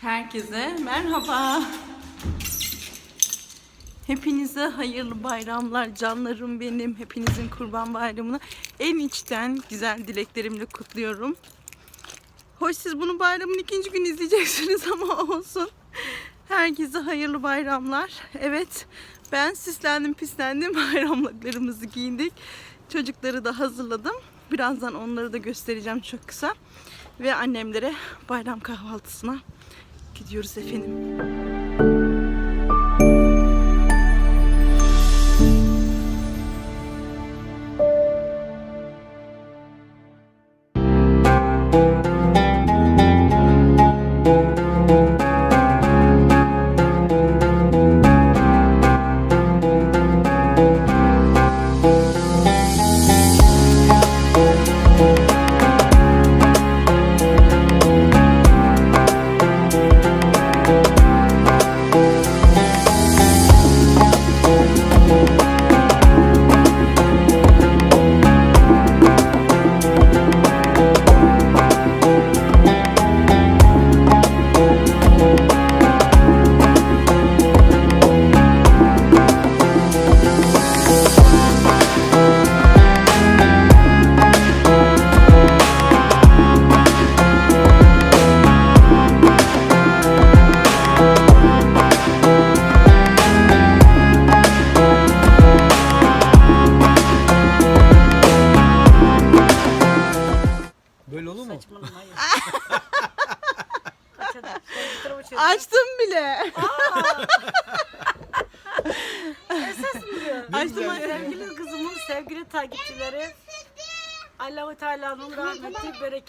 Herkese merhaba. Hepinize hayırlı bayramlar canlarım benim. Hepinizin kurban bayramını en içten güzel dileklerimle kutluyorum. Hoş siz bunu bayramın ikinci günü izleyeceksiniz ama olsun. Herkese hayırlı bayramlar. Evet ben süslendim pislendim bayramlıklarımızı giyindik. Çocukları da hazırladım. Birazdan onları da göstereceğim çok kısa. Ve annemlere bayram kahvaltısına gidiyoruz efendim.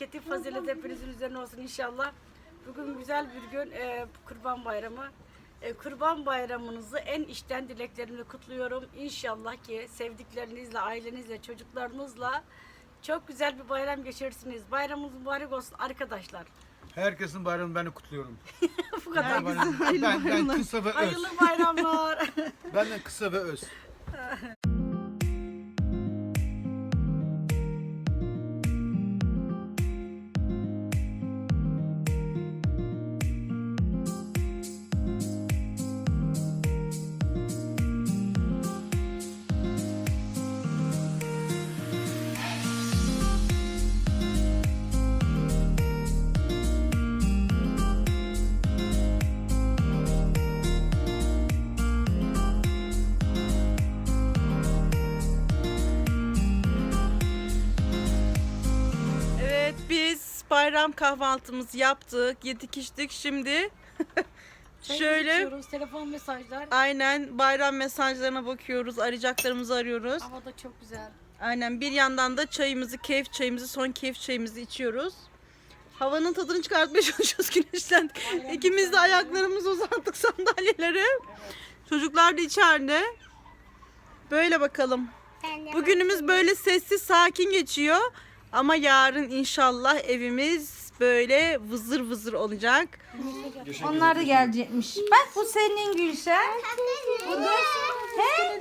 Bereketi, fazileti hepinizin üzerine olsun inşallah. Bugün güzel bir gün, e, Kurban Bayramı. E, Kurban Bayramınızı en içten dileklerimle kutluyorum. İnşallah ki sevdiklerinizle, ailenizle, çocuklarınızla çok güzel bir bayram geçirirsiniz. Bayramınız mübarek olsun arkadaşlar. Herkesin bayramını ben de kutluyorum. Bu kadar. Ben, ben, ben kısa ve öz. Hayırlı bayramlar. Benden kısa ve öz. bayram kahvaltımızı yaptık, yedik içtik. Şimdi şöyle İçiyoruz, telefon mesajlar. aynen bayram mesajlarına bakıyoruz, arayacaklarımızı arıyoruz. Hava da çok güzel. Aynen bir yandan da çayımızı, keyif çayımızı, son keyif çayımızı içiyoruz. Havanın tadını çıkartmaya çalışıyoruz güneşten. İkimiz de ayaklarımızı uzattık sandalyelere. Çocuklar da içeride. Böyle bakalım. Bugünümüz böyle sessiz sakin geçiyor. Ama yarın inşallah evimiz böyle vızır vızır olacak. Onlar da gelecekmiş. Bak bu senin Gülşen. Bu da He?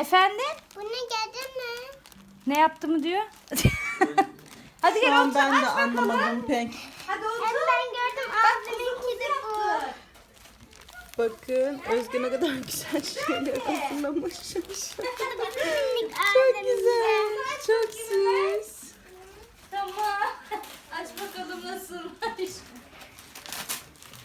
Efendim? Bunu gördün mü? Ne yaptı mı diyor? Hadi Şu gel an otur. ben de aç bakalım. anlamadım pek. Hadi otur. Evet ben gördüm. Abiminki de bu. Bakın Özge ne kadar güzel şeyler hazırlamış. Çok güzel. Çok süs. Tamam. Aç bakalım nasılmış.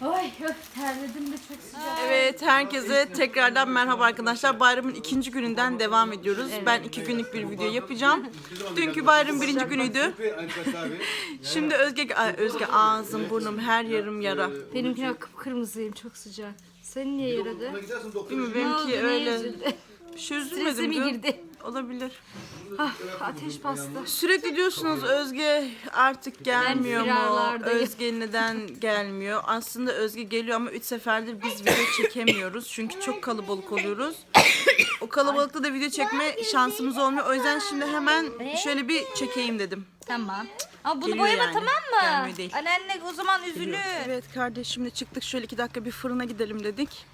Ay terledim de çok sıcak. Evet herkese tekrardan merhaba arkadaşlar. Bayramın ikinci gününden devam ediyoruz. Ben iki günlük bir video yapacağım. Dünkü bayram birinci günüydü. Şimdi Özge, Ay, Özge ağzım, burnum, her yerim yara. Benimki kıpkırmızıyım çok sıcak. Senin niye yaradı? Değil mi? Ne oldu, Benimki niye öyle. üzüldün? Bir şey Strese üzülmedim mi girdi? Olabilir. Ah, ateş bastı. Sürekli diyorsunuz Özge artık gelmiyor mu? firarlardayım. Özge neden gelmiyor? Aslında Özge geliyor ama 3 seferdir biz video çekemiyoruz. Çünkü çok kalabalık oluyoruz. O kalabalıkta da video çekme şansımız olmuyor. O yüzden şimdi hemen şöyle bir çekeyim dedim. Tamam. Ama bunu Geliyor boyama yani. tamam mı? Gelmiyor değil. Anneanne o zaman üzülür. Evet kardeşimle çıktık şöyle iki dakika bir fırına gidelim dedik.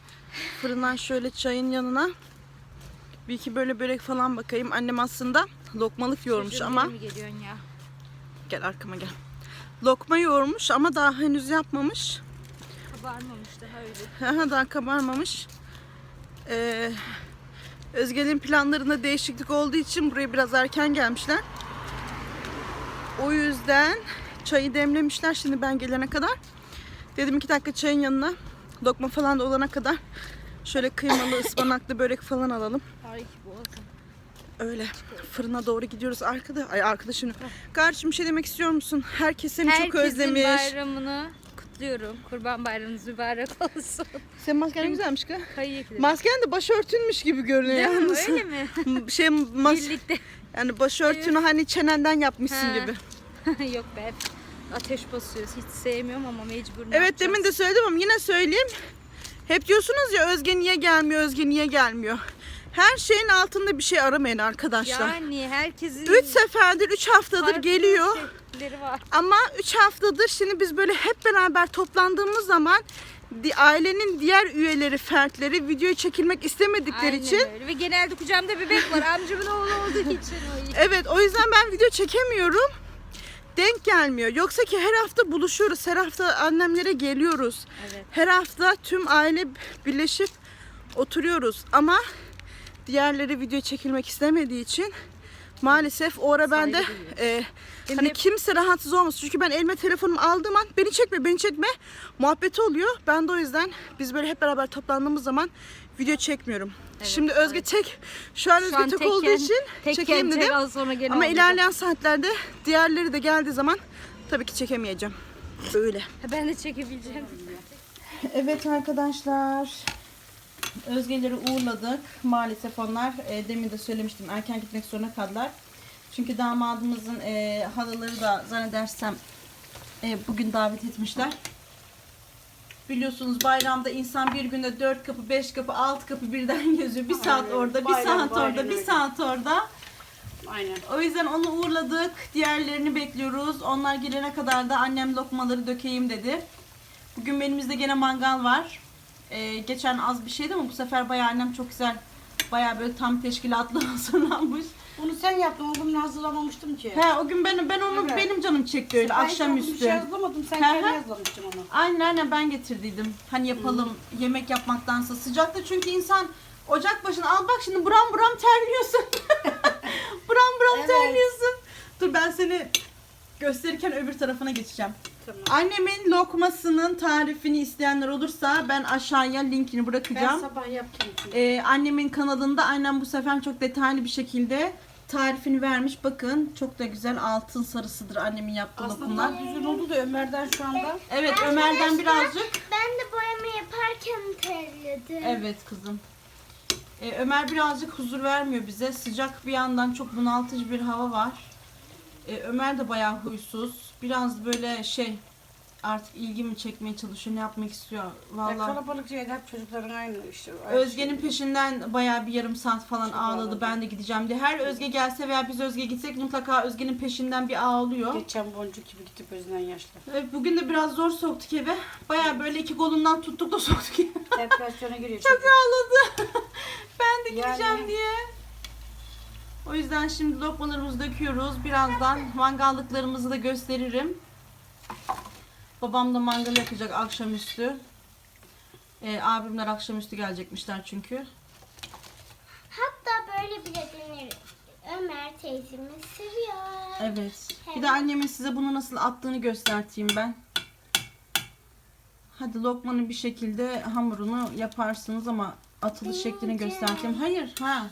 Fırından şöyle çayın yanına bir iki böyle börek falan bakayım. Annem aslında lokmalık yoğurmuş ama mi geliyorsun ya? gel arkama gel. lokma yoğurmuş ama daha henüz yapmamış. Kabarmamış daha öyle. Aha, daha kabarmamış. Ee, Özge'nin planlarında değişiklik olduğu için buraya biraz erken gelmişler. O yüzden çayı demlemişler şimdi ben gelene kadar. Dedim iki dakika çayın yanına lokma falan da olana kadar şöyle kıymalı ıspanaklı börek falan alalım. Ay boğazım. Öyle fırına doğru gidiyoruz. Arkada, ay arkadaşım. Kardeşim bir şey demek istiyor musun? Herkes seni çok Herkesin özlemiş. bayramını kutluyorum. Kurban bayramınız mübarek olsun. Senin masken güzelmiş ki. Kayık. Masken de başörtünmüş gibi görünüyor Değil mi? yalnız. Öyle mi? şey mas Birlikte. yani başörtünü hani çenenden yapmışsın Ha. gibi. Yok be. Ateş basıyoruz. Hiç sevmiyorum ama mecbur. ne Evet demin de söyledim ama yine söyleyeyim. Hep diyorsunuz ya Özge niye gelmiyor, Özge niye gelmiyor. Her şeyin altında bir şey aramayın arkadaşlar. Yani herkesin 3 seferdir, 3 haftadır farklı geliyor. Şeyleri var. Ama 3 haftadır şimdi biz böyle hep beraber toplandığımız zaman ailenin diğer üyeleri, fertleri videoyu çekilmek istemedikleri Aynen için öyle. Ve genelde kucağımda bebek var. Amcamın oğlu olduğu için. Evet o yüzden ben video çekemiyorum. Denk gelmiyor. Yoksa ki her hafta buluşuyoruz. Her hafta annemlere geliyoruz. Evet. Her hafta tüm aile birleşip oturuyoruz. Ama diğerleri video çekilmek istemediği için maalesef o ara ben de e, hani kimse rahatsız olmasın. Çünkü ben elime telefonumu aldığım an beni çekme beni çekme muhabbeti oluyor. Ben de o yüzden biz böyle hep beraber toplandığımız zaman video çekmiyorum. Şimdi Özge tek şu an Özge an tek olduğu tekken- için tekken çekeyim dedim. az sonra gene Ama olmayacak. ilerleyen saatlerde diğerleri de geldiği zaman tabii ki çekemeyeceğim. Öyle. Ben de çekebileceğim. Evet arkadaşlar. Özgeleri uğurladık. Maalesef onlar e, demin de söylemiştim erken gitmek zorunda kaldılar. Çünkü damadımızın e, halaları da zannedersem e, bugün davet etmişler. Biliyorsunuz bayramda insan bir günde dört kapı, beş kapı, altı kapı birden geziyor. Bir saat Aynen. orada, bir Bayram, saat bayram orada, bir öyle. saat orada. Aynen. O yüzden onu uğurladık. Diğerlerini bekliyoruz. Onlar gelene kadar da annem lokmaları dökeyim dedi. Bugün benimizde gene mangal var. Ee, geçen az bir şeydi ama bu sefer bayağı annem çok güzel bayağı böyle tam teşkilatlı hazırlanmış. Bunu sen yaptın. O gün hazırlamamıştım ki. He o gün ben ben onu Evet. benim canım çekti öyle Ben hiç Bir akşamüstü. şey yazlamadım. Sen Hı hı. kendi yazlamıştın onu. Aynen aynen ben getirdiydim. Hani yapalım yemek yapmaktansa sıcakta çünkü insan ocak başına al bak şimdi buram buram terliyorsun. buram buram Evet. terliyorsun. Dur ben seni gösterirken öbür tarafına geçeceğim. Tamam. Annemin lokmasının tarifini isteyenler olursa ben aşağıya linkini Ben bırakacağım. sabah yaptım. Ee, annemin kanalında annem bu sefer çok detaylı bir şekilde tarifini vermiş. Bakın çok da güzel altın sarısıdır annemin yaptığı lokumlar. Aslında güzel oldu da Ömer'den şu anda. Evet Ömer'den birazcık Ben de boyama yaparken terledim. Evet kızım. Ee, Ömer birazcık huzur vermiyor bize. Sıcak bir yandan çok bunaltıcı bir hava var. Ee, Ömer de bayağı huysuz. Biraz böyle şey artık ilgimi çekmeye çalışıyor. Ne yapmak istiyor? Ya Vallahi. kalabalık şeyde hep çocukların aynı işte. aynı Özge'nin şey. peşinden bayağı bir yarım saat falan Çok ağladı. ağladı. Ben de gideceğim diye. Her Özge gelse veya biz Özge gitsek mutlaka Özge'nin peşinden bir ağlıyor. Geçen boncuk gibi gidip özünden yaşlı. Evet, bugün de biraz zor soktuk eve. Bayağı böyle iki kolundan tuttuk da soktuk eve. Depresyona giriyor Çok ağladı. ben de gideceğim Yani- diye. O yüzden şimdi lokmalarımızı döküyoruz. Birazdan mangallıklarımızı da gösteririm. Babam da mangal yakacak akşamüstü. Ee, abimler akşamüstü gelecekmişler çünkü. Hatta böyle bile denir. Ömer teyzemi seviyor. Evet. Bir de annemin size bunu nasıl attığını göstereyim ben. Hadi lokmanın bir şekilde hamurunu yaparsınız ama atılış şeklini göstereyim. Hayır, ha.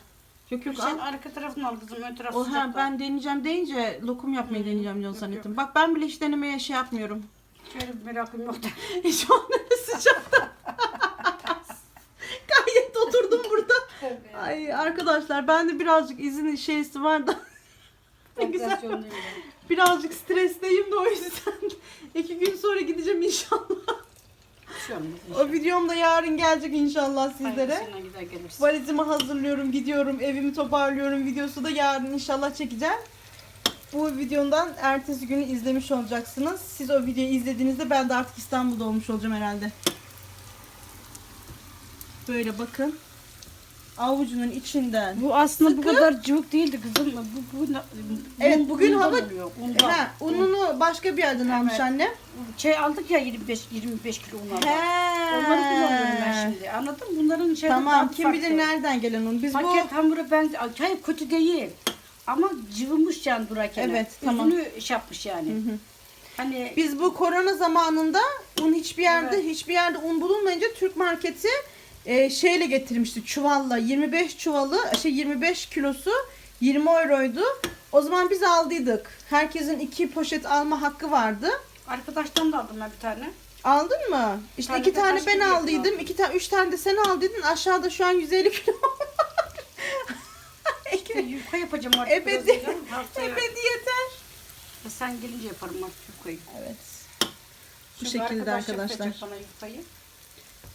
Yok yok Sen al. arka tarafını al kızım ön tarafı O ben deneyeceğim deyince lokum yapmayı deneyeceğim diyor yok, zannettim. Bak ben bile hiç denemeye şey yapmıyorum. Şöyle bir merakım yok da. An öyle sıcakta. Gayet oturdum burada. Ay arkadaşlar ben de birazcık izin şeysi var da. ne güzel. Ben. Birazcık stresteyim de o yüzden. iki gün sonra gideceğim inşallah. O videom da yarın gelecek inşallah sizlere. Gider gelirsin. Valizimi hazırlıyorum, gidiyorum, evimi toparlıyorum. Videosu da yarın inşallah çekeceğim. Bu videondan ertesi günü izlemiş olacaksınız. Siz o videoyu izlediğinizde ben de artık İstanbul'da olmuş olacağım herhalde. Böyle bakın. Avucunun içinden. Bu aslında bu kadar cıvık değildi kızım. Bu, bu, Evet bugün hava. Ha, ununu başka bir yerden almış Evet. annem. Şey aldık ya 25 25 kilo un aldık. He. Onları kullanıyorum ben şimdi. Anladın mı? Bunların şey Tamam kim bilir nereden gelen un. Biz bu Paket hamuru ben hayır kötü değil. Ama cıvımış yani durarken. Evet, tamam. Üzünü şey yapmış yani. Hani biz bu korona zamanında un hiçbir yerde hiçbir yerde un bulunmayınca Türk marketi e, şeyle getirmişti çuvalla 25 çuvalı şey 25 kilosu 20 euroydu. O zaman biz aldıydık. Herkesin iki poşet alma hakkı vardı. arkadaştan da aldım ben bir tane. Aldın mı? İşte tane iki de tane başka ben bir yerden aldıydım. iki tane, üç tane de sen aldıydın. Aşağıda şu an 150 kilo var. Yufka yapacağım artık. Ebedi. biraz canım, haftaya. Ebedi yeter. Sen gelince yaparım artık yufkayı. Evet. Bu Şimdi şekilde arkadaş arkadaşlar. yapacak Bana yufkayı.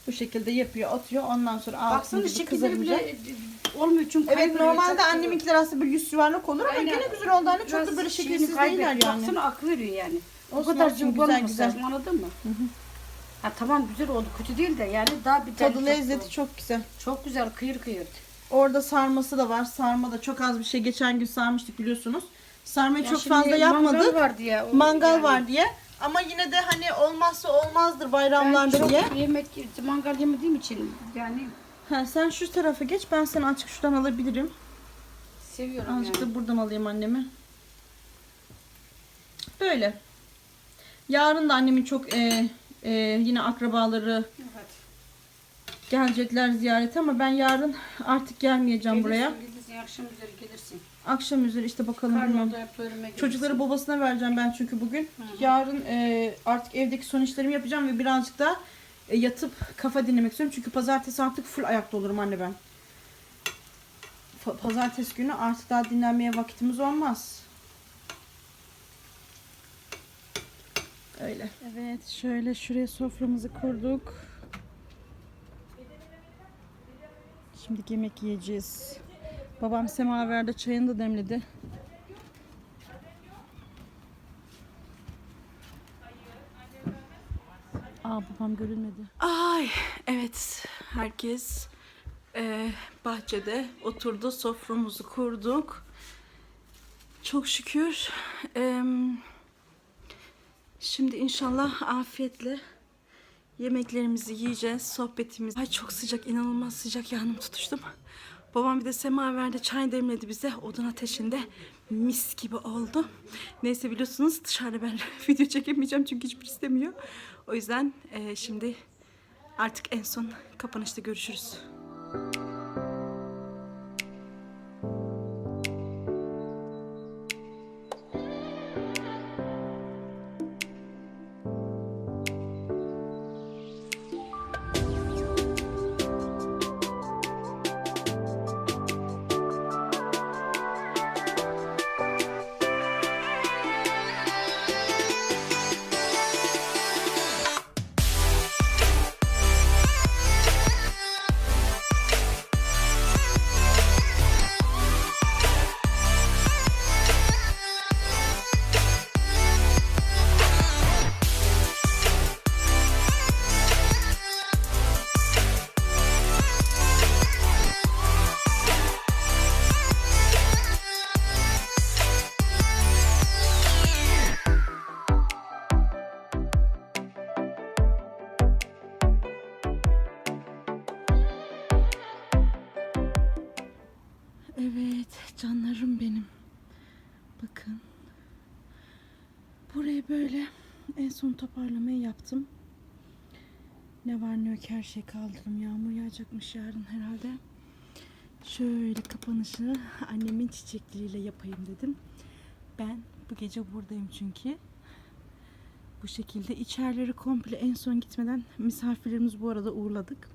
Bu şekilde yapıyor, atıyor. Ondan sonra Baksana gibi şekilleri kızarınca. bile olmuyor çünkü Evet kayboluyor, normalde çok anneminkiler aslında böyle yüz yuvarlak olur ama Aynen. gene güzel oldu anne. Çok Biraz da böyle şeyini şekilsiz kaybet. değiller yani. Baksana akı veriyor yani. o Olsun, kadar olsun, cıvık güzel, güzel. lazım anladın mı? Ha tamam güzel oldu kötü değil de yani daha bir Tadı lezzeti çok güzel. Çok güzel kıyır kıyır. Orada sarması da var. Sarma da çok az bir şey. Geçen gün sarmıştık biliyorsunuz. Sarmayı Ya çok şimdi fazla yapmadık. Mangal var diye. o Mangal yani. var diye. Ama yine de hani olmazsa olmazdır Ben bayramlarda çok diye. yemek mangal yemediğim için yani Ha, sen şu tarafa geç. Ben seni açık şuradan alabilirim. seviyorum Azıcık yani. da buradan alayım annemi. Böyle. Yarın da annemin çok e, e, yine akrabaları Evet. gelecekler ziyarete ama ben yarın artık gelmeyeceğim buraya. Gelirsin, gelirsin, akşam üzeri gelirsin. Akşam üzeri işte bakalım bilmem. Çocukları babasına vereceğim ben çünkü bugün. Yarın e, artık evdeki son işlerimi yapacağım ve birazcık da e, yatıp kafa dinlemek istiyorum. Çünkü pazartesi artık full ayakta olurum anne ben. Fa- pazartesi günü artık daha dinlenmeye vakitimiz olmaz. Öyle. Evet şöyle şuraya soframızı kurduk. Şimdi yemek yiyeceğiz. Babam semaverde çayını da demledi. Aa babam görünmedi. Ay evet herkes eee, bahçede oturdu soframızı kurduk. Çok şükür. Em, şimdi inşallah afiyetle yemeklerimizi yiyeceğiz, sohbetimiz. Ay çok sıcak, inanılmaz sıcak yanım tutuştum. Babam bir de semaverde çay demledi bize odun ateşinde. Mis gibi oldu. Neyse biliyorsunuz dışarıda ben video çekemeyeceğim çünkü hiçbir istemiyor. O yüzden eee, şimdi artık en son kapanışta görüşürüz. Evet canlarım benim. Bakın. Burayı böyle en son toparlamayı yaptım. Ne var ne yok her şey kaldırdım. Yağmur yağacakmış yarın herhalde. Şöyle kapanışı annemin çiçekleriyle yapayım dedim. Ben bu gece buradayım çünkü. Bu şekilde içerileri komple en son gitmeden misafirlerimiz bu arada uğurladık.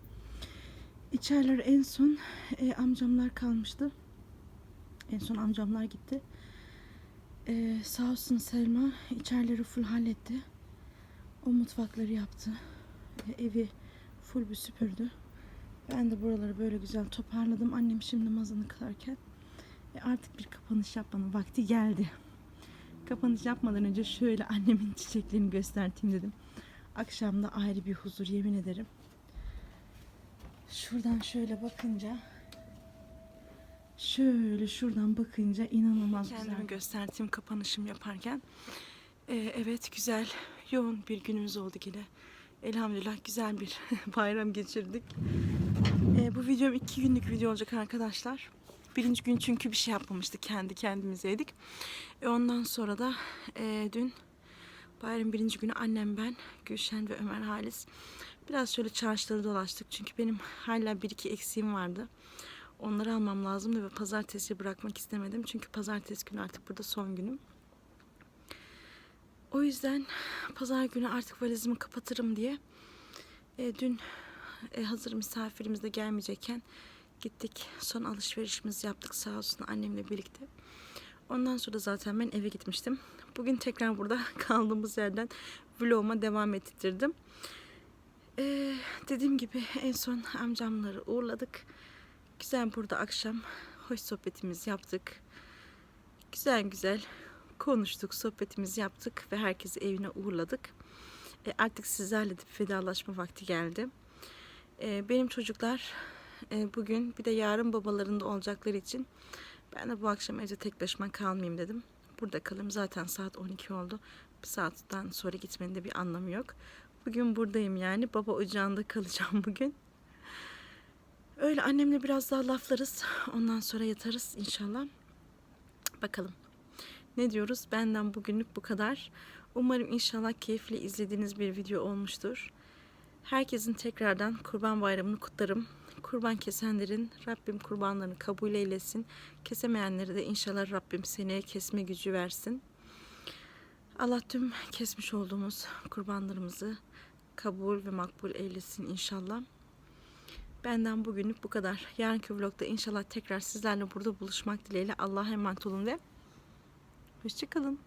İçerileri en son e, amcamlar kalmıştı. En son amcamlar gitti. Ee, sağ olsun Selma içerileri full halletti. O mutfakları yaptı. Ee, evi full bir süpürdü. Ben de buraları böyle güzel toparladım. Annem şimdi namazını kılarken e, artık bir kapanış yapmanın vakti geldi. Kapanış yapmadan önce şöyle annemin çiçeklerini göstereyim dedim. Akşamda ayrı bir huzur yemin ederim. Şuradan şöyle bakınca Şöyle şuradan bakınca inanılmaz Kendimi gösterdiğim kapanışım yaparken. Ee, evet güzel, yoğun bir günümüz oldu yine. Elhamdülillah güzel bir bayram geçirdik. Ee, bu videom iki günlük video olacak arkadaşlar. Birinci gün çünkü bir şey yapmamıştık. Kendi kendimize yedik. E, ondan sonra da e, dün bayram birinci günü annem ben, Gülşen ve Ömer Halis biraz şöyle çarşıları dolaştık. Çünkü benim hala bir iki eksiğim vardı. Onları almam lazımdı ve pazartesi bırakmak istemedim. Çünkü pazartesi günü artık burada son günüm. O yüzden pazar günü artık valizimi kapatırım diye e, dün e, hazır misafirimiz de gelmeyecekken gittik. Son alışverişimizi yaptık sağ olsun annemle birlikte. Ondan sonra zaten ben eve gitmiştim. Bugün tekrar burada kaldığımız yerden vloguma devam ettirdim. Ee, dediğim gibi en son amcamları uğurladık. Güzel burada akşam hoş sohbetimizi yaptık. Güzel güzel konuştuk, sohbetimizi yaptık ve herkesi evine uğurladık. E, artık sizlerle de vedalaşma vakti geldi. E, benim çocuklar e, bugün bir de yarın babalarında olacakları için ben de bu akşam evde tek başıma kalmayayım dedim. Burada kalayım. Zaten saat 12 oldu. Bir saatten sonra gitmenin de bir anlamı yok. Bugün buradayım yani. Baba ocağında kalacağım bugün. Öyle annemle biraz daha laflarız. Ondan sonra yatarız inşallah. Bakalım. Ne diyoruz? Benden bugünlük bu kadar. Umarım inşallah keyifli izlediğiniz bir video olmuştur. Herkesin tekrardan Kurban Bayramı'nı kutlarım. Kurban kesenlerin Rabbim kurbanlarını kabul eylesin. Kesemeyenleri de inşallah Rabbim seneye kesme gücü versin. Allah tüm kesmiş olduğumuz kurbanlarımızı kabul ve makbul eylesin inşallah. Benden bugünlük bu kadar. Yarınki vlogda inşallah tekrar sizlerle burada buluşmak dileğiyle. Allah'a emanet olun ve hoşçakalın.